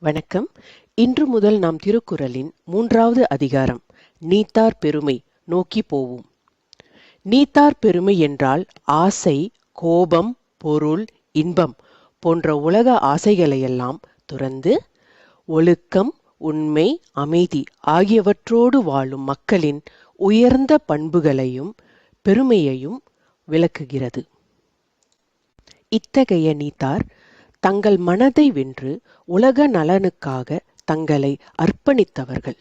வணக்கம். இன்று முதல் நாம் திருக்குறளின் மூன்றாவது அதிகாரம் நீத்தார் பெருமை நோக்கி போவோம். நீத்தார் பெருமை என்றால் ஆசை கோபம் பொருள் இன்பம் போன்ற உலக ஆசைகளையெல்லாம் துறந்து ஒழுக்கம் உண்மை அமைதி ஆகியவற்றோடு வாழும் மக்களின் உயர்ந்த பண்புகளையும் பெருமையையும் விளக்குகிறது. இத்தகைய நீத்தார் தங்கள் மனதை வென்று உலக நலனுக்காக தங்களை அர்ப்பணித்தவர்கள்.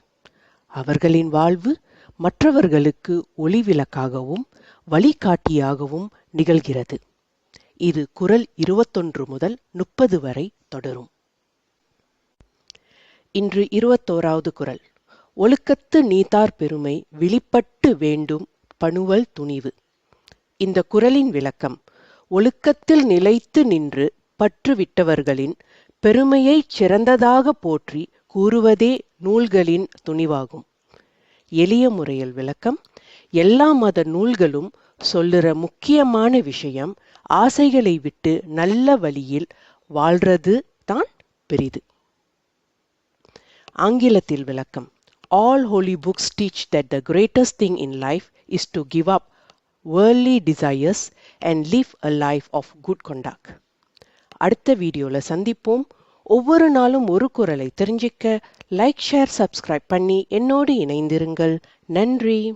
அவர்களின் வாழ்வு மற்றவர்களுக்கு ஒளிவிளக்காகவும் வழிகாட்டியாகவும் நிகழ்கிறது. இது குரல் இருபத்தொன்று முதல் முப்பது வரை தொடரும். இன்று இருபத்தோராவது குரல். ஒழுக்கத்து நீத்தார் பெருமை வெளிப்பட்டு வேண்டும் பணுவல் துணிவு. இந்த குரலின் விளக்கம் ஒழுக்கத்தில் நிலைத்து நின்று பற்றுவிட்டவர்களின் பெருமையைச் சிறந்ததாக போற்றி கூறுவதே நூல்களின் துணிவாகும். எளிய முறையில் விளக்கம் எல்லா மத நூல்களும் சொல்லுற முக்கியமான விஷயம் ஆசைகளை விட்டு நல்ல வழியில் வாழ்றது தான் பெரிது. ஆங்கிலத்தில் விளக்கம் all holy books teach that the greatest thing in life is to give up வேர்லி desires and live a life of good conduct அடுத்த வீடியோவில் சந்திப்போம். ஒவ்வொரு நாளும் ஒரு குரலை தெரிஞ்சிக்க லைக் ஷேர் சப்ஸ்கிரைப் பண்ணி என்னோடு இணைந்திருங்கள். நன்றி.